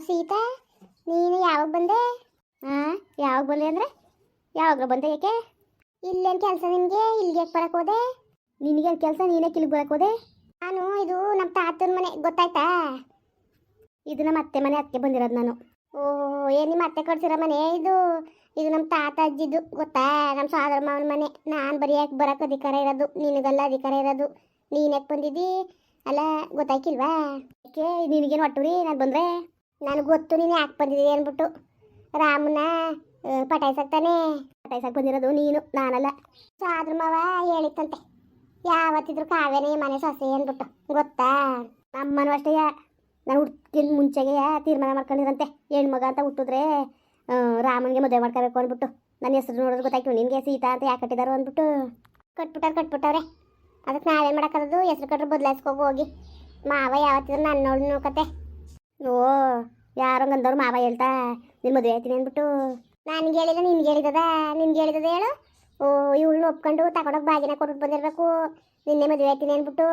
ಸೀತಾ, ನೀನು ಯಾವಾಗ ಬಂದೆ? ಹಾಂ ಯಾವಾಗ ಬಂದೆ ಅಂದ್ರೆ? ಯಾವಾಗ ಬಂದೆ ಏಕೆ? ಇಲ್ಲೇನು ಕೆಲಸ ನಿಮಗೆ? ಇಲ್ಲಿಗೆ ಬರಕ್ಕೆ ಹೋದೆ? ನಿನಗೇನು ಕೆಲಸ? ನೀನೇ ಕಿಲ್ಗೆ ಬರಕ್ಕೆ ಹೋದೆ? ನಾನು ಇದು ನಮ್ಮ ತಾತನ ಮನೆ, ಗೊತ್ತಾಯ್ತಾ? ಇದು ನಮ್ಮ ಅತ್ತೆ ಮನೆ ಅತ್ತೆ ಬಂದಿರೋದು ನಾನು. ಓ ಏನು ನಿಮ್ಮ ಅತ್ತೆ ಕೊಡ್ಸಿರೋ ಮನೆ ಇದು? ಇದು ನಮ್ಮ ತಾತ ಅಜ್ಜಿದು ಗೊತ್ತಾ? ನಮ್ಮ ಸೋದರ ಮಾವನ ಮನೆ. ನಾನು ಬರೆಯಕ್ಕೆ ಬರೋಕ್ಕೆ ಅಧಿಕಾರ ಇರೋದು? ನಿನಗೆಲ್ಲ ಅಧಿಕಾರ ಇರೋದು. ನೀನು ಯಾಕೆ ಬಂದಿದ್ದಿ? ಅಲ್ಲ, ಗೊತ್ತಾಯ್ಕಿಲ್ವಾ? ಯಾಕೆ ನಿನಗೇನು ಒಟ್ಟುರಿ? ನಾನು ಬಂದರೆ? ನನಗೆ ಗೊತ್ತು, ನೀನು ಯಾಕೆ ಬಂದಿದ್ದೀಯ ಅಂದ್ಬಿಟ್ಟು. ರಾಮನ ಪಟಾಯ್ಸಕ್ ಪಟಾಯಿಸಕ್ಕೆ ಪಟಾಯ್ಸಕ್ ಬಂದಿರೋದು ನೀನು, ನಾನಲ್ಲ. ಸಾದ್ರ ಮಾವ ಹೇಳಿತ್ತಂತೆ. ಯಾವತ್ತಿದ್ರು ಕಾವೇನೇ ಮನೆ ಸೊಸೆ ಅಂದ್ಬಿಟ್ಟು. ಗೊತ್ತಾ? ಅಮ್ಮನೂ ಅಷ್ಟೇ ನಾನು ಹುಟ್ಟಿನ ಮುಂಚೆಗೆ ತೀರ್ಮಾನ ಮಾಡ್ಕೊಂಡಿರಂತೆ. ಹೆಣ್ಮಗ ಅಂತ ಹುಟ್ಟಿದ್ರೆ ರಾಮನಿಗೆ ಮದುವೆ ಮಾಡ್ಕೋಬೇಕು ಅಂದ್ಬಿಟ್ಟು. ನನ್ನ ಹೆಸರು ನೋಡೋದು ಗೊತ್ತಾಯ್ತು, ನಿನಗೆ ಸೀತಾ ಅಂತ ಯಾಕೆ ಕಟ್ಟಿದಾರೋ ಅಂದ್ಬಿಟ್ಟು. ಕಟ್ಬಿಟ್ಟಾರೆ ಕಟ್ಬಿಟ್ಟವ್ರೆ. ಅದಕ್ಕೆ ನಾವೇನು ಮಾಡೋಕ್ಕದು ಹೆಸ್ರು ಕಟ್ರೆ ಬದಲಾಯಿಸ್ಕೋಗು ಹೋಗಿ. ಮಾವ ಯಾವತ್ತಿದ್ರು ನನ್ನ ನೋಡಿ ನೋಡ್ಕತೆ. ಓ, ಯಾರೋ ಗಂದವ್ರು ಮಾವ ಹೇಳ್ತಾ, ನಿನ್ ಮದುವೆ ಆಯ್ತೀನಿ ಅಂದ್ಬಿಟ್ಟು. ನನಗೆ ಹೇಳಿಲ್ಲ ನಿನ್ಗೆ ಹೇಳಿದದ ನಿನ್ಗೆ ಹೇಳಿದದ ಹೇಳು. ಓ, ಇವಳನ್ನ ಒಪ್ಕೊಂಡು ತಗೊಂಡೋಗಿ ಬಾಗಿನ ಕೊಟ್ಬಿಟ್ಟು ಬಂದಿರಬೇಕು. ನಿನ್ನೆ ಮದುವೆ ಆಯ್ತೀನಿ ಅಂದ್ಬಿಟ್ಟು.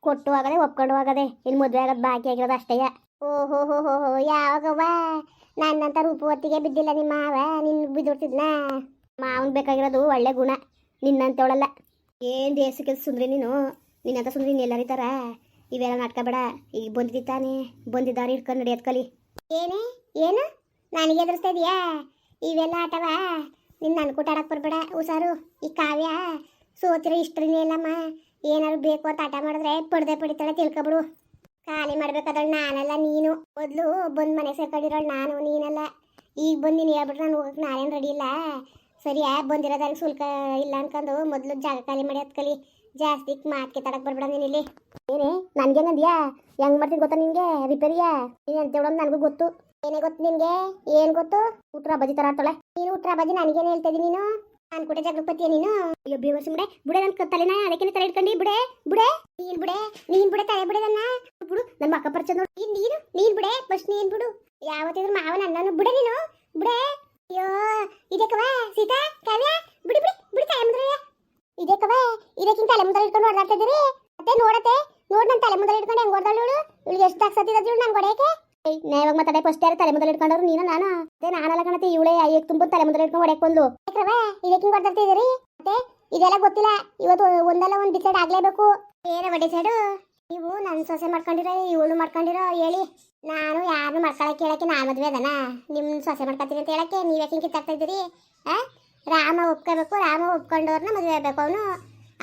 ಕೊಟ್ಟು ಹೋಗದೆ ಒಪ್ಕೊಂಡು ಹೋಗದೆ ಇನ್ನು ಮದುವೆ ಆಗೋದು ಬಾಕಿ ಆಗಿರೋದು ಅಷ್ಟೇ. ಓಹೋ ಹೋ ಹೋ ಹೋ ಯಾವಾಗವ್ವ? ನನ್ನಂತ ರೂಪವತ್ತಿಗೆ ಬಿದ್ದಿಲ್ಲ ನಿಮ್ಮ ಮಾವ. ನಿನ್ ಬಿದ್ದುಡ್ತಿದ್ನ ಮಾವನ್ ಬೇಕಾಗಿರೋದು ಒಳ್ಳೆ ಗುಣ. ನಿನ್ನಂತವಳಲ್ಲ. ಏನು ದೇಶಕ್ಕೆ ಸುಂದ್ರಿ ನೀನು? ನಿನ್ನಂತ ಸುಂದ್ರಿ ನೀನು ಎಲ್ಲರೂ ಥರ ಇವೆಲ್ಲ ನಾಟಕ ಬೇಡ ಈಗ ಬಂದಿದ್ದಾನೆ ಬಂದಿದ್ದಾರೆ ಇಟ್ಕೊಂಡು ನಡೆಯೋದು ಕಲಿ ಏನೇ? ಏನು? ನನಗೆ ಎದುರಿಸ್ತಾ ಇದೆಯಾ? ಇವೆಲ್ಲ ಆಟವ? ನಿನ್ನ ಅನ್ಕೂಟ ಆಡಕ್ಕೆ ಬರಬೇಡ. ಹುಷಾರು. ಈ ಕಾವ್ಯ ಸೋತಿರೋ ಇಷ್ಟರಿನೇ ಇಲ್ಲಮ್ಮ. ಏನಾದ್ರು ಬೇಕು ಅಂತ ಆಟ ಮಾಡಿದ್ರೆ ಪಡ್ದೆ ಪಡಿತಾಳೆ ತಿಳ್ಕೊಬಿಡು. ಖಾಲಿ ಮಾಡ್ಬೇಕಾದಳು ನಾನಲ್ಲ, ನೀನು. ಮೊದಲು ಬಂದು ಮನೆಗೆ ಸೇರ್ಕೊಂಡಿರೋಳು ನಾನು, ನೀನಲ್ಲ. ಈಗ ಬಂದು ನೀನು ಹೇಳ್ಬಿಟ್ರೆ ನಾನು ಹೋಗಕ್ಕೆ ನಾನೇನು ರೆಡಿ ಇಲ್ಲ. ಸರಿಯಾ? ಬಂದಿರೋದಾಗ ಶುಲ್ಕ ಇಲ್ಲ ಅನ್ಕೊಂಡು ಮೊದಲು ಜಾಗ ಖಾಲಿ ಮಾಡಿ ಕಲಿ ಜಾಸ್ತಿ ಮಾತ್ಕೆ ತಡಕ್ ಬರ್ಬೇಡ ನೀನು ಇಲ್ಲಿ. ಏನೇ ನನ್ಗೇನಂದ್ಯಾ ಹೆಂಗ್ ಮಾಡ್ತೀನಿ ಗೊತ್ತಾ ನಿನ್ಗೆ ರಿಪೇರಿಯಾ? ನೀನು ಅಂತ ಹೇಳೋದು ನನಗೂ ಗೊತ್ತು. ಏನೇ ಗೊತ್ತು ನಿನ್ಗೆ? ಏನ್ ಗೊತ್ತು? ಉಟ್ರ ಬಜಿ ತರ ಆಡ್ತಾಳೆ. ನೀನು ಉಟ್ರ ಬಜಿ ನನಗೇನು ಹೇಳ್ತಾ ನೀನು? ನಾನು ಕೂಡ ಜಗಪತಿಯ ನೀನು? ಅಯ್ಯೋ ಬೇವರ್ಸಿ ಬಿಡೆ. ಬುಡೆ ನನ್ನ ತಲೆನ? ಅದಕ್ಕೆ ತಲೆ ಇಟ್ಕೊಂಡು. ಬಿಡೆ, ಬುಡೆ. ನೀನ್ ಬಿಡೆ. ನೀನ್ ಬಿಡೆ, ತಲೆ ಬಿಡೆ ನನ್ನ. ಬಿಡು ನನ್ನ ಅಕ್ಕ ಪರಿಚಯ ನೋಡಿ. ನೀನ್, ನೀನು ಬಿಡೆ. ಫಸ್ಟ್ ನೀನ್ ಬಿಡು. ಯಾವತ್ತಿದ್ರು ಮಾವ ನನ್ನನ್ನು ಬಿಡೆ ನೀನು. ಬಿಡೆ. ಅಯ್ಯೋ ಇದಕ್ಕವಾ ಸೀತಾ, ಕಾವ್ಯ? ಬಿಡಿ ಬಿಡಿ. ಇದಕ್ಕವ ಇದಕ್ಕಿಂತ ತಲೆ ಮುಂದೆ ಇಟ್ಕೊಂಡು ಇದೀರಿ ಮತ್ತೆ ನೋಡತ್ತೆ, ನೋಡ್ ನನ್ನ ತಲೆ ಮುಂದೆ ಇಟ್ಕೊಂಡು ಹೆಂಗ್ ಹೊಡೆದಾಳು ಇವಳು? ಇವಳಿಗೆ ಎಷ್ಟು ದಾಕ್ಸತ್ತಿದ ಇವಳು ನನ್ ಹೊಡೆಯಕ್ಕೆ ನಾ ಇವಾಗ ಮತ್ತೆ ಫಸ್ಟ್ ಯಾರು ತಲೆ ಮುಂದೆ ಇಟ್ಕೊಂಡವ್ರು ನೀನು, ನಾನು? ಅದೇ ನಾನಲ್ಲ ಕಣತೆ ಇವಳೇ ಅಯ್ಯಕ್ ತುಂಬ ತಲೆ ಮುಂದೆ ಇಟ್ಕೊಂಡು ಹೊಡೆಯಕ್ ಬಂದು ಕವ ಇದಕ್ಕಿಂಗ್ ಹೊಡೆದಾಡ್ತಾ ಇದೀರಿ ಮತ್ತೆ ಇದೆಲ್ಲ ಗೊತ್ತಿಲ್ಲ, ಇವತ್ತು ಒಂದಲ್ಲ ಒಂದು ಡಿಸೈಡ್ ಆಗ್ಲೇಬೇಕು. ಏನವ ಡಿಸೈಡು ನೀವು ನನ್ನ ಸೊಸೆ ಮಾಡ್ಕೊಂಡಿರೋ, ಇವಳು ಮಾಡ್ಕೊಂಡಿರೋ, ಹೇಳಿ. ನಾನು ಯಾರನ್ನು ಮಾಡ್ಕೊಳಕ್ಕೆ ಹೇಳಕ್ಕೆ ನಾ ಮದುವೆ ಅದನ? ನಿಮ್ಮ ಸೊಸೆ ಮಾಡ್ಕೊತೀನಿ ಅಂತ ಹೇಳಕ್ಕೆ ನೀವ್ ಯಾಕೆ ಕಿತ್ತಾಡ್ತಾ ಇದ್ದೀರಿ? ಆ? ರಾಮ ಒಪ್ಕೋಬೇಕು, ರಾಮ ಒಪ್ಕೊಂಡವ್ರನ್ನ ಮದುವೆ ಆಗ್ಬೇಕು. ಅವನು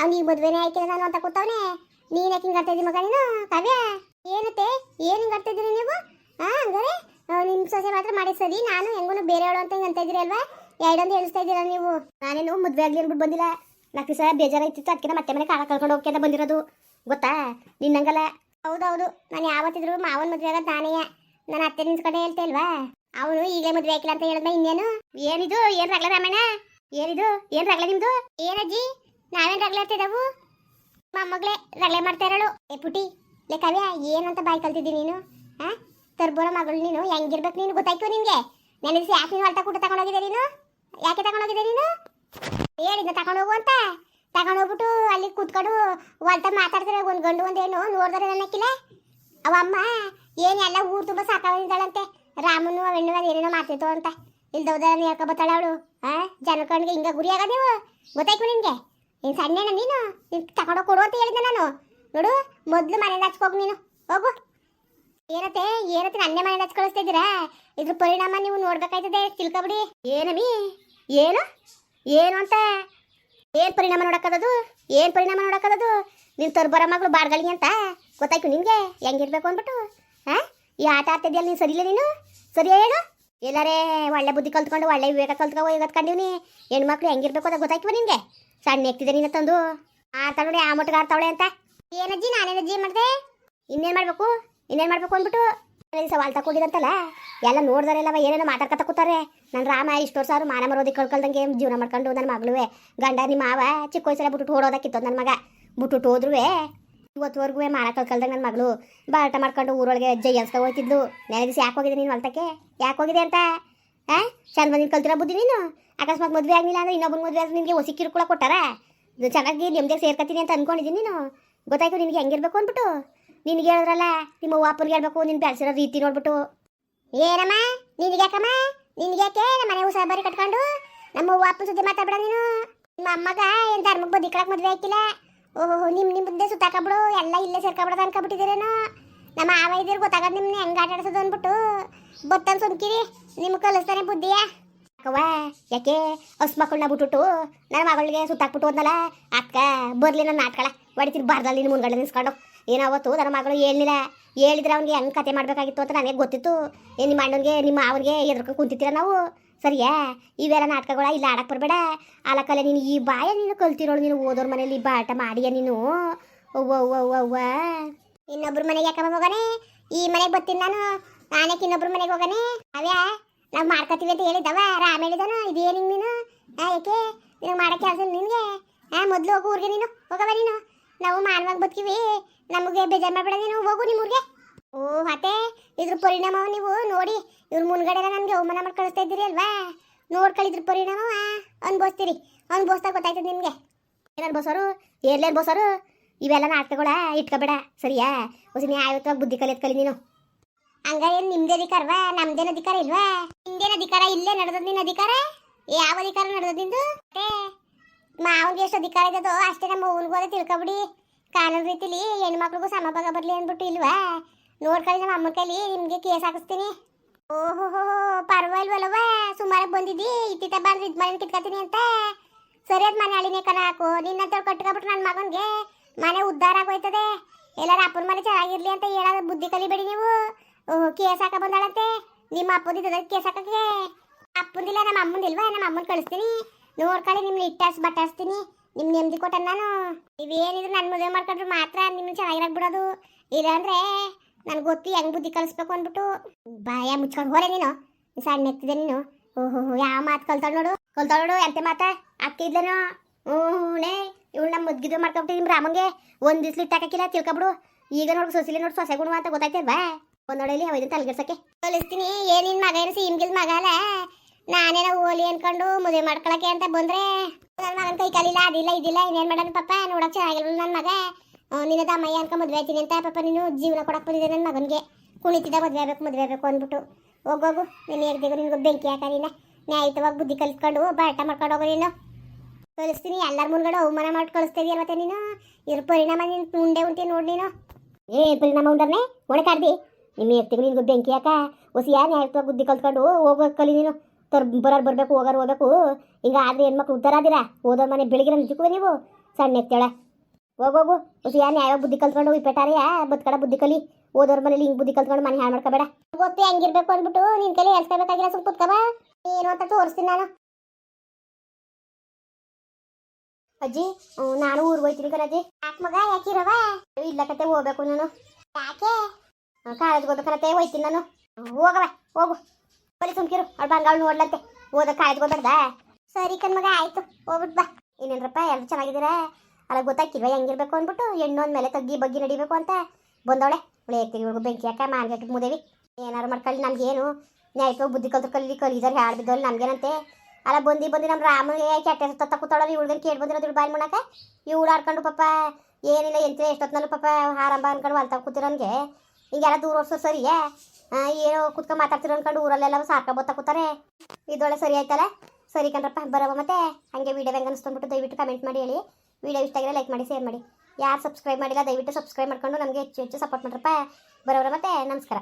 ಅವ್ನಿಗೆ ಮದುವೆನೇ ಆಯ್ಕೆ ನಾನು ಅಂತ ಕೂತವನೇ. ನೀನ್ ಯಾಕೆ ಹಿಂಗೆ ಮಗ ನೀನು? ಕಾವ್ಯ, ಏನತ್ತೆ? ಏನು ಹಿಂಗೆ ನೀವು? ಹಾ ಹಂಗಾರೆ ನಿಮ್ಮ ಸೊಸೆ ಮಾತ್ರ ಮಾಡಿ ಸರಿ, ನಾನು ಹೆಂಗೂ ಬೇರೆಯವಳು ಅಂತ ಹಿಂಗೆ ಅಂತ ಅಲ್ವಾ? ಎರಡೊಂದು ಹೇಳಿಸ್ತಾ ನೀವು? ನಾನೇನು ಮದುವೆ ಆಗಲಿ ಅಂದ್ಬಿಟ್ಟು ಬಂದಿಲ್ಲ. ನಾಲ್ಕು ದಿವಸ ಬೇಜಾರಾಯ್ತಿತ್ತು ಅದಕ್ಕೆ ಮತ್ತೆ ಮನೆ ಕಾಲ ಕಳ್ಕೊಂಡು ಹೋಗಿ ಅಂತ ಬಂದಿರೋದು. ಗೊತ್ತಾ? ನಿನ್ನಂಗಲ್ಲ. ಹೌದೌದು, ನಾನು ಯಾವತ್ತಿದ್ರು ಮಾವನ ಮದುವೆ ಆಗೋದು ನಾನೇ ನಾನು ಅತ್ತೆ ನಿನ್ಸ್ಕೊಂಡೆ ಹೇಳ್ತೇ ಇಲ್ವಾ ಅವನು ಈಗಲೇ ಮದುವೆ ಆಗಿಲ್ಲ ಅಂತ ಹೇಳಿದ್ನ ಇನ್ನೇನು? ಏನಿದು? ಏನ್ ರಗ್ಲ ರಾಮಣ್ಣ? ಏನಿದು? ಏನ್ ರಗ್ಲ ನಿಮ್ದು? ಏನಜ್ಜಿ? ನಾವೇನ್ ರಗ್ಲ ಇರ್ತಿದ್ದವು ಮೊಮ್ಮಗಳೇ ರಗ್ಲೆ ಮಾಡ್ತಾ ಇರೋಳು. ಏ ಪುಟಿ, ಲೇ ಕವ್ಯ, ಏನಂತ ಬಾಯ್ ಕಲ್ತಿದ್ದಿ ನೀನು? ಹಾ ತರ್ಬೋರ ಮಗಳು ನೀನು, ಹೆಂಗಿರ್ಬೇಕು ನೀನು ಗೊತ್ತಾಯ್ತು ನಿನ್ಗೆ ನೆನೆಸಿ ಯಾಕೆ ನೀನು ಹೊಲ್ಟ ಕೂಟ ತಗೊಂಡೋಗಿದ್ದೆ ನೀನು? ಯಾಕೆ ತಗೊಂಡೋಗಿದ್ದೆ ನೀನು? ಹೇಳಿದ್ನ ತಗೊಂಡೋಗು ಅಂತ. ತಗೊಂಡೋಗ್ಬಿಟ್ಟು ಅಲ್ಲಿ ಕೂತ್ಕೊಂಡು ಹೊಲ್ಟ ಮಾತಾಡ್ತಾರೆ ಒಂದು ಗಂಡು ಒಂದು ನೋಡಿದ್ರೆ ನನ್ನಕ್ಕಿಲ್ಲ ಅವಮ್ಮ ಏನೆಲ್ಲ ಎಲ್ಲ ಊರು ತುಂಬ ಸಾಕಾಗಿದ್ದಾಳಂತೆ ರಾಮನು ಹೆಣ್ಣು ಏನೇನೋ ಮಾಡ್ತಿತ್ತು ಅಂತ. ಇಲ್ದವ್ದ ಯಾಕ ಬತ್ತಾಳ ಅವಳು? ಆ? ಜನ ಕಣ್ಣಿಗೆ ಹಿಂಗೆ ಗುರಿ ಆಗೋದು ನೀವು? ಗೊತ್ತಾಯ್ತು ನಿನಗೆ? ನೀನು ಸಣ್ಣ ನೀನು? ನೀನು ತಗೊಂಡೋಗಿ ಕೊಡು ಅಂತ ಹೇಳಿದ್ದೆ ನಾನು. ನೋಡು, ಮೊದ್ಲು ಮನೆಯಿಂದ ಹಚ್ಕೋಗಿ ನೀನು. ಹೋಗು. ಏನತ್ತೆ ಏನತ್ತೆ ನನ್ನೇ ಮನೆಯಿಂದ ಹಚ್ ಇದ್ರ ಪರಿಣಾಮ ನೀವು ನೋಡ್ಬೇಕಾಯ್ತದೆ, ತಿಳ್ಕೊಬಿಡಿ. ಏನಮ್ಮಿ ಏನು? ಏನು ಅಂತ? ಏನು ಪರಿಣಾಮ ನೋಡಕ್ಕದದು? ಏನು ಪರಿಣಾಮ ನೋಡಕ್ಕದದು? ನಿನ್ ತರ್ಬರ ಮಗಳು ಬಾಡ್ಗಳಿ ಅಂತ? ಗೊತ್ತಾಯ್ತು ನಿನಗೆ? ಹೆಂಗಿರ್ಬೇಕು ಅಂದ್ಬಿಟ್ಟು. ಈ ಆಟ ಆಡ್ತಿದ್ಯಲ್ಲ ನೀನು? ಸರಿಯಿಲ್ಲ ನೀನು? ಸರಿ ಹೇಳು ಎಲ್ಲಾರೆ ಒಳ್ಳೆ ಬುದ್ಧಿ ಕಲ್ತ್ಕೊಂಡು, ಒಳ್ಳೆ ವಿವೇಕ ಕಲ್ತ್ಕೊ ಕತ್ಕೊಂಡಿವ್ನಿ ಹೆಣ್ಮಕ್ಳು ಹೆಂಗಿರ್ಬೇಕು ಅಂತ ಗೊತ್ತಾಯ್ತು ನಿನಗೆ? ಸಣ್ಣ ಎಕ್ತಿದೆ ನೀನು ತಂದು. ಆ ನೋಡಿ, ಆ ಮಟ್ಟಿಗೆ ಆಡ್ತಾವಳೆ ಅಂತ. ಏನಜ್ಜಿ ನಾನೇನಜ್ಜಿ ಮಾಡಿದೆ? ಇನ್ನೇನ್ ಮಾಡಬೇಕು? ಇನ್ನೇನು ಮಾಡಬೇಕು ಅಂದ್ಬಿಟ್ಟು ಸವಾಲ್ ತಗೊಂಡಿದಂತಲ್ಲ ಎಲ್ಲ ನೋಡ್ದಾರೆಲ್ಲವ ಏನೇನೋ ಮಾತಾಡ್ಕೊತ ಕೂತಾರೆ ನನ್ನ ರಾಮ ಇಷ್ಟು ವರ್ಷ ಮಾನ ಮರೋದಿ ಕಳ್ಕೊಳ್ದಂಗೆ ಜೀವನ ಮಾಡ್ಕೊಂಡು ನನ್ನ ಮಗಳುವೆ. ಗಂಡ ನಿಮ್ಮ ಮಾವ ಚಿಕ್ಕ ವಯಸ್ಸಲ್ಲ ಬಿಟ್ಟು ಓಡೋದಕ್ಕಿತ್ತು ನನ್ನ ಮಗ. ಬಿಟ್ಟು ಹೋದ್ರುವೆ ಇವತ್ತುವರೆಗೂ ಮಾನ ಕಳ್ಕೊಳ್ದಂಗೆ ನನ್ನ ಮಗಳು? ಬಾಟ ಮಾಡ್ಕೊಂಡು ಊರೊಳಗೆ ಜೈ ಅನ್ಸ್ಕೊ ಹೋಗ್ತಿದ್ಲು ದಿವಸ ಯಾಕೆ ಹೋಗಿದೆ ನೀನು ಹೊಲ್ತಕ್ಕೆ? ಯಾಕೆ ಹೋಗಿದೆ ಅಂತ? ಆ? ಚಂದ ಬಂದಿನ ಕಲ್ತಿರೋ ಬುದ್ಧಿ ನೀನು? ಅಕಸ್ಮಾತ್ ಮದುವೆ ಆಗಲಿಲ್ಲ ಅಂದ್ರೆ ಇನ್ನೊಬ್ಬನ ಮದುವೆ ಆದ್ರೆ ನಿನಗೆ ಒಸಿ ಕಿರುಕುಳ ಕೊಟ್ಟಾರ? ಚೆನ್ನಾಗಿ ನೆಮ್ಮದಿಯಾಗಿ ಸೇರ್ಕತ್ತೀನಿ ಅಂತ ಅನ್ಕೊಂಡಿದ್ದೀನಿ ನೀನು. ಗೊತ್ತಾಯ್ತು ನಿನಗೆ ಹೆಂಗಿರ್ಬೇಕು ಅಂದ್ಬಿಟ್ಟು ನಿನಗೆ ಹೇಳಿದ್ರಲ್ಲ, ನಿಮ್ಮ ಅವ್ವ ಅಪ್ಪನಿಗೆ ಹೇಳ್ಬೇಕು, ನಿನ್ ಬೆಳೆಸಿರೋ ರೀತಿ ನೋಡ್ಬಿಟ್ಟು. ಏನಮ್ಮ? ನಿನ್ಗೆ ಯಾಕಮ್ಮ? ನಿನಗೆ ನಮ್ಮ ಮನೆ ಉಸ ಬರಿ ಕಟ್ಕೊಂಡು. ನಮ್ಮ ಅವ್ವ ಅಪ್ಪನ ಸುದ್ದಿ ಮಾತಾಡ್ಬೇಡ ನೀನು. ನಿಮ್ಮ ಅಮ್ಮಗ ಏನ್ ಧರ್ಮಕ್ಕೆ ಬದಿ ಕಳಕ್ ಮದುವೆ ಆಯ್ತಿಲ್ಲ? ಓಹೋ ನಿಮ್ಮ ನಿಮ್ಮ ಮುಂದೆ ಸುತ್ತಾಕಬಿಡು, ಎಲ್ಲ ಇಲ್ಲೇ ಸೇರ್ಕೊಬಿಡೋದು ಅನ್ಕೊಬಿಟ್ಟಿದ್ದೀರೇನೋ ನಮ್ಮ ಆವ ಇದ್ದೀರಿ ಗೊತ್ತಾಗದ ನಿಮ್ಮನ್ನ ಹೆಂಗ್ ಆಟ ಅಂದ್ಬಿಟ್ಟು ಬತ್ತನ್ ಸುಮ್ಕಿರಿ ನಿಮ್ಗೆ ಕಲಿಸ್ತಾನೆ ಬುದ್ಧಿಯ. ಯಾಕವ್ವ, ಯಾಕೆ ಹೊಸ ಮಕ್ಕಳನ್ನ ಬಿಟ್ಬಿಟ್ಟು ನನ್ನ ಮಗಳಿಗೆ ಸುತ್ತಾಕ್ಬಿಟ್ಟು ಹೋದ್ನಲ್ಲ? ಅಕ್ಕ ಬರಲಿ ನನ್ನ ನಾಟ್ಕಳ, ಹೊಡಿತೀನಿ, ಬಾರ್ದಲ್ಲಿ ಮುಂದ್ಗಡೆ ನಿಲ್ಸ್ಕೊಂಡು ಏನೋ ಅವತ್ತು ನನ್ನ ಮಗಳು ಹೇಳಿಲ್ಲ ಹೇಳಿದ್ರೆ ಅವ್ನಿಗೆ ಹೆಂಗೆ ಕತೆ ಮಾಡಬೇಕಾಗಿತ್ತು ಅಂತ ನನಗೆ ಗೊತ್ತಿತ್ತು. ಏನು ನಿಮ್ಮ ಅಣ್ಣನಿಗೆ, ನಿಮ್ಮ ಅವನಿಗೆ ಎದ್ರಕೊಂಡು ಕುಂತಿದ್ದೀರ ನಾವು? ಸರಿಯಾ? ಇವೆಲ್ಲ ನಾಟಕಗಳ ಇಲ್ಲ ಆಡಕ್ಕೆ ಬರಬೇಡ. ಆಲಕಲೆ ನೀನು ಈ ಬಾಯ ನೀನು ಕಲ್ತಿರೋಳು ನೀನು ಓದೋರ ಮನೇಲಿ ಬಾಟ ಮಾಡಿಯ ನೀನು? ಅವ್ವ ಅವ್ವ ಅವ್ವ ಇನ್ನೊಬ್ರ ಮನೆಗೆ ಯಾಕಮ್ಮ ಹೋಗನೆ? ಈ ಮನೆಗೆ ಬರ್ತೀನಿ ನಾನು. ನಾನೇಕೆ ಇನ್ನೊಬ್ರ ಮನೆಗೆ ಹೋಗನೆ? ಅವ್ಯಾ, ನಾವು ಮಾಡ್ಕೊತೀವಿ ಅಂತ ಹೇಳಿದ್ದವ? ರಾಮ ಹೇಳಿದನು ಇದೇನು ನೀನು? ಯಾಕೆ? ನಿನಗೆ ಮಾಡೋ ಕೆಲಸ ನಿನಗೆ? ಹಾಂ ಮೊದಲು ಹೋಗು ಊರಿಗೆ ನೀನು. ಹೋಗವ ನೀನು. ನಾವು ಮಾನವಾಗಿ ಬದುಕಿವಿ. ನಮಗೆ ಬೇಜಾರು ಮಾಡಬೇಡ ನೀನು, ಹೋಗು ನಿಮ್ಮ ಊರಿಗೆ ಓ ಮತ್ತೆ ಇದ್ರ ಪರಿಣಾಮ ನೀವು? ನೋಡಿ, ಇವ್ರ ಮುನ್ಗಡೆ ನನಗೆ ಅವಮಾನ ಮಾಡಿ ಕಳಿಸ್ತಾ ಇದ್ದೀರಿ ಅಲ್ವಾ? ನೋಡ್ಕೊಳ್ಳಿದ್ರ ಪರಿಣಾಮವ. ಅನ್ಭವಿಸ್ತೀರಿ. ಅನ್ಭವಿಸ್ದಾಗ ಗೊತ್ತಾಯ್ತದೆ ನಿಮಗೆ ಏನು ಅನ್ಭವಿಸೋರು ಏರ್ಲೇನ್ ಬಸವರು ಇವೆಲ್ಲ ನಾಟಕಗಳ ಇಟ್ಕೋಬೇಡ, ಸರಿಯಾ? ಹೊಸ ನ್ಯಾಯಯುತವಾಗಿ ಬುದ್ಧಿ ಕಲಿಯೋದು ಕಲಿ ನೀನು. ಹಂಗಾರೆ ನಿಮ್ದೇ ಅಧಿಕಾರವಾ? ನಮ್ದೇನು ಅಧಿಕಾರ ಇಲ್ವಾ? ನಿಮ್ದೇನು ಅಧಿಕಾರ? ಇಲ್ಲೇ ನಡೆದದ ನಿನ್ನ ಅಧಿಕಾರ? ಯಾವ ಅಧಿಕಾರ ನಡೆದದ್ ನಿಂದು? ಮತ್ತೆ ಮಾವನ್ಗೆ ಎಷ್ಟು ಅಧಿಕಾರ ಇದ್ದದೋ ಅಷ್ಟೇ ನಮ್ಮ ಅವ್ವನ್ಗೂ ಅದೇ ತಿಳ್ಕೊಬಿಡಿ. ಕಾನೂನು ರೀತಿಲಿ ಹೆಣ್ಮಕ್ಳಿಗೂ ಸಮಭಾಗ ಬರ್ಲಿ ಅಂದ್ಬಿಟ್ಟು ಇಲ್ವಾ? ನೋಡ್ಕೊಳ್ಳಿ ನಮ್ಮ ಅಮ್ಮನ ಕೈಲಿ, ನಿಮ್ಗೆ ಕೇಸ್ ಹಾಕಿಸ್ತೀನಿ. ಓಹೋ ಪರವಾಗಿಲ್ವಲ್ಲವ ಸುಮಾರಾಗಿ ಬಂದಿದ್ದಿ, ಇತ್ತಿತ್ತ ಬಂದ್ರೆ ಇದು ಮನೆ ಕಿತ್ಕೊತೀನಿ ಅಂತ. ಸರಿಯಾದ ಮನೆ ಅಳಿನೇ ಕಣ, ಹಾಕು. ನಿನ್ನ ಹತ್ರ ಕಟ್ಕೊಬಿಟ್ರೆ ನನ್ನ ಮಗನಿಗೆ ಮನೆ ಉದ್ಧಾರ ಆಗೋಯ್ತದೆ. ಎಲ್ಲರೂ ಅಪ್ಪನ ಮನೆ ಚೆನ್ನಾಗಿರ್ಲಿ ಅಂತ ಹೇಳೋದು ಬುದ್ಧಿ ಕಲಿಬೇಡಿ ನೀವು. ಓಹೋ, ಕೇಸ್ ಹಾಕ ಬಂದಾಳಂತೆ. ನಿಮ್ಮ ಅಪ್ಪದಿದ್ದ ಕೇಸ್ ಹಾಕಕ್ಕೆ. ಅಪ್ಪಂದಿಲ್ಲ, ನಮ್ಮ ಅಮ್ಮಂದಿಲ್ವಾ? ನಮ್ಮ ಅಮ್ಮನ ಕಳಿಸ್ತೀನಿ. ನೋಡ್ಕೊಳ್ಳಿ ನಿಮ್ಗೆ ಇಟ್ಟಾಸ್ ಬಟ್ಟಾಸ್ತೀನಿ ನಿಮ್ ನೆಮ್ಮದಿ ಕೊಟ್ಟ ನಾನು. ನೀವೇನಿದ್ರು ನನ್ನ ಮದುವೆ ಮಾಡ್ಕೊಂಡ್ರೆ ಮಾತ್ರ ನಿಮ್ಗೆ ಚೆನ್ನಾಗಿರಾಕ್ ಬಿಡೋದು ಇಲ್ಲಾಂದ್ರೆ ನನ್ಗೆ ಗೊತ್ತಿ ಹೆಂಗ್ ಬುದ್ಧಿ ಕಲಿಸ್ಬೇಕು ಅಂದ್ಬಿಟ್ಟು. ಬಾಯ ಮುಚ್ಕೊಂಡು ಹೋರೆ ನೀನು. ಸಣ್ಣ ಎತ್ತಿದೆ ನೀನು. ಓಹೋ, ಯಾವ ಮಾತು ಕಲ್ತಾಳ ನೋಡು. ಕಲ್ತಾಳ ನೋಡು, ಎಂತೆ ಮಾತ? ಅಕ್ಕ ಇದ್ಲೇನೋ? ಹ್ಞೂ ಇವಳು ನಮ್ಮ ಮದ್ಗಿದ್ ಮಾಡ್ಕೊಂಬಿಟ್ಟು ನಿಮ್ಮ ರಾಮಂಗೆ. ಒಂದು ದಿವ್ಸ ಇಟ್ಟಾಕಿಲ್ಲ ತಿಳ್ಕೊಬಿಡು. ಈಗ ನೋಡು ಸೊಸಿಲಿ ನೋಡು ಸೊಸೆ ಗುಣ ಅಂತ ಗೊತ್ತಾಯ್ತಲ್ವಾ ಒಂದ್ ನೋಡಲಿ ಅವೈದು ತಲೆಗೆಡ್ಸಕ್ಕೆ ಕಲಿಸ್ತೀನಿ. ಏನಿನ್ ಮಗ ಏನು ಸಿಮ್ಗಿಲ್ ಮಗ ನಾನೇನೋ ಓಲಿ ಅನ್ಕೊಂಡು ಮದುವೆ ಮಾಡ್ಕೊಳಕ್ಕೆ ಅಂತ ಬಂದ್ರೆ ನನ್ನ ಕೈ ಕಾಲಿಲ್ಲ ಅದಿಲ್ಲ ಇದಿಲ್ಲ ಇನ್ನೇನ್ ಮಾಡೋಣ ಪಾಪ? ನೋಡಕ್ ಚೆನ್ನಾಗಿಲ್ಲ ನನ್ನ ಮಗ? ನಿನ್ನದ ನಿನ್ನ ತಮ್ಮಯ್ಯ ಅನ್ಕೊಂಡು ಮದುವೆ ಆಯ್ತೀನಿ ಅಂತ ಪಾಪ ನೀನು ಜೀವನ ಕೊಡಕ್ ಬಂದಿದೆ ನನ್ನ ಮಗನಿಗೆ. ಕುಣಿತಿದ ಮದುವೆ ಆಗಬೇಕು ಮದುವೆ ಆಗಬೇಕು ಅಂದ್ಬಿಟ್ಟು. ಹೋಗೋಗು ನೀನು ಹೇಳ್ದಿಗೂ ನಿನ್ಗೆ ಬೆಂಕಿ ಹಾಕಲಿಲ್ಲ ನ್ಯಾಯಯುತವಾಗಿ ಬುದ್ಧಿ ಕಲ್ತ್ಕೊಂಡು ಬಾಟ ಮಾಡ್ಕೊಂಡು ಹೋಗೋ ನೀನು. ಕಳಿಸ್ತೀನಿ, ಎಲ್ಲರ ಮುಂದ್ಗಡೆ ಅವಮಾನ ಮಾಡಿ ಕಳಿಸ್ತೀವಿ ಮತ್ತೆ ನೀನು? ಇದ್ರ ಪರಿಣಾಮ ನೀನು ಉಂಡೆ ಉಂಟಿ ನೋಡಿ ನೀನು. ಏ, ಪರಿಣಾಮ ಉಂಡರ್ನೆ ಒಣಕಾಡ್ದಿ ನಿಮ್ಮ ಹೇಳ್ತೀವಿ ನಿನ್ಗೆ ಬೆಂಕಿ ಹಾಕ. ಹೊಸ ಯಾರು ನ್ಯಾಯಯುತವಾಗಿ ಬುದ್ಧಿ ಕಲ್ತ್ಕೊಂಡು ಹೋಗೋಕೆ ಕಲಿ ನೀನು. ತರ್ ಬರೋರು ಬರಬೇಕು, ಹೋಗೋರು ಹೋಗ್ಬೇಕು. ಈಗ ಆದ್ರೆ ಹೆಣ್ಮಕ್ಳು ಉದ್ದಾರ ಆದಿರಾ? ಓದೋ ಮನೆ ಬೆಳಿಗ್ಗೆ ನಿಜಕ್ಕೂ ನೀವು? ಸಣ್ಣ ಎತ್ತೇಳ. ಹೋಗೋಗು ಹೊಸ ಯಾವ ಬುದ್ಧಿ ಕಲ್ತ್ಕೊಂಡು ಇಪ್ಪೆಟಾರಿಯ ಬದುಕಡ ಬುದ್ಧಿ ಕಲಿ. ಓದೋರ್ ಮನೇಲಿ ಹಿಂಗೆ ಬುದ್ಧಿ ಕಲ್ತ್ಕೊಂಡು ಮನೆ ಹಾಳು ಮಾಡ್ಕೋಬೇಡ. ಗೊತ್ತು ಹೆಂಗಿರ್ಬೇಕು ಅಂದ್ಬಿಟ್ಟು ನಿನ್ ಕಲಿ ಹೇಳ್ಸ್ಕೋಬೇಕಾಗಿಲ್ಲ ಸುಮ್ ಕುತ್ಕಬ ಏನು ಅಂತ ತೋರಿಸ್ತೀನಿ ನಾನು. ಅಜ್ಜಿ ನಾನು ಊರಿಗೆ ಹೋಯ್ತೀನಿ ಕಣಜ್ಜಿ. ಯಾಕೆ ಮಗ? ಯಾಕಿರವ ಇಲ್ಲ ಕತೆ ಹೋಗ್ಬೇಕು ನಾನು. ಯಾಕೆ? ಕಾಲೇಜ್ಗೆ ಹೋಗ್ಬೇಕನತ್ತೆ ಹೋಯ್ತೀನಿ ನಾನು. ಹೋಗವ ಹೋಗು. ಬರೀ ಸುಮ್ಕಿರು ಅವ್ರು ಬಂಗಾಳ ನೋಡ್ಲಂತೆ. ಓದ ಕಾಲೇಜ್ಗೆ ಸರಿ ಸರಿ ಕಣ್ಮಗ ಆಯ್ತು. ಹೋಗ್ಬಿಟ್ಟು ಬಾ. ಏನೇನ್ರಪ್ಪ ಎಲ್ಲರೂ ಚೆನ್ನಾಗಿದ್ದೀರಾ? ಅಲ್ಲ ಗೊತ್ತಾಕಿಲ್ವ ಹೆಂಗಿರ್ಬೇಕು ಅಂದ್ಬಿಟ್ಟು? ಹೆಣ್ಣು ಅಂದ್ಮೇಲೆ ತಗ್ಗಿ ಬಗ್ಗಿ ನಡಿಬೇಕು ಅಂತ ಬಂದವಳೆ. ಅವಳೆ ಹೇಳ್ತೀವಿ ಇವ್ರಿಗೂ ಬೆಂಕಿ ಹಾಕ ಮಾನ್ಗಟ್ಟಿಗೆ ಮುದೇವಿ. ಏನಾರು ಮಾಡ್ಕೊಳ್ಳಿ, ನಮ್ಗೇನು. ನ್ಯಾಯತ್ವ ಬುದ್ಧಿ ಕಲ್ತು ಕಲಿ ಕಲಿದಾರೆ ಹಾಳು ಬಿದ್ದವ್ರು ನಮ್ಗೇನಂತೆ. ಅಲ್ಲ ಬಂದು ಬಂದು ನಮ್ಮ ರಾಮಗೆ ಕೆಟ್ಟ ಹೆಸರು ತತ್ತ ಕೂತಾಳಲ್ಲ ಇವಳಿಗೆ ಕೇಳಿ ಬಂದಿರೋದು ಬಾಯಿ ಮಾಡಕ್ಕೆ ಇವಳು ಆಡ್ಕೊಂಡು ಪಾಪ, ಏನಿಲ್ಲ ಎಂತ ಎಷ್ಟೊತ್ತಿನಲ್ಲೂ ಪಾಪ ಆರಂಭ ಅನ್ಕೊಂಡು ಹೊಲ್ತಾ ಕೂತಿರೋನ್ಗೆ ಹಿಂಗೆಲ್ಲ ದೂರ ಓಡಿಸೋ ಸರಿಯಾ? ಏನೋ ಕುತ್ಕೊಂಡು ಮಾತಾಡ್ತಿರೋ ಅನ್ಕೊಂಡು ಊರಲ್ಲೆಲ್ಲ ಸಾಕ ಬತ್ತಾ ಕೂತಾರೆ. ಇದೊಳ್ಳೆ ಸರಿ ಆಯ್ತಲ್ಲ? ಸರಿ ಕಣ್ರಪ್ಪ, ಬರವ ಮತ್ತೆ? ಹಾಗೆ ವೀಡಿಯೋ ಹೆಂಗೆ ಅನಿಸ್ಕೊಂಡ್ಬಿಟ್ಟು ದಯವಿಟ್ಟು ಕಮೆಂಟ್ ಮಾಡಿ ಹೇಳಿ. ವೀಡಿಯೋ ಇಷ್ಟ ಆಗಿದ್ರೆ ಲೈಕ್ ಮಾಡಿ ಶೇರ್ ಮಾಡಿ. ಯಾರು ಸಬ್ಸ್ಕ್ರೈಬ್ ಮಾಡಿಲ್ಲ, ದಯವಿಟ್ಟು ಸಬ್ಸ್ಕ್ರೈಬ್ ಮಾಡ್ಕೊಂಡು ನಮಗೆ ಹೆಚ್ಚು ಹೆಚ್ಚು ಸಪೋರ್ಟ್ ಮಾಡ್ರಪ್ಪ. ಬರೋರ ಮತ್ತೆ, ನಮಸ್ಕಾರ.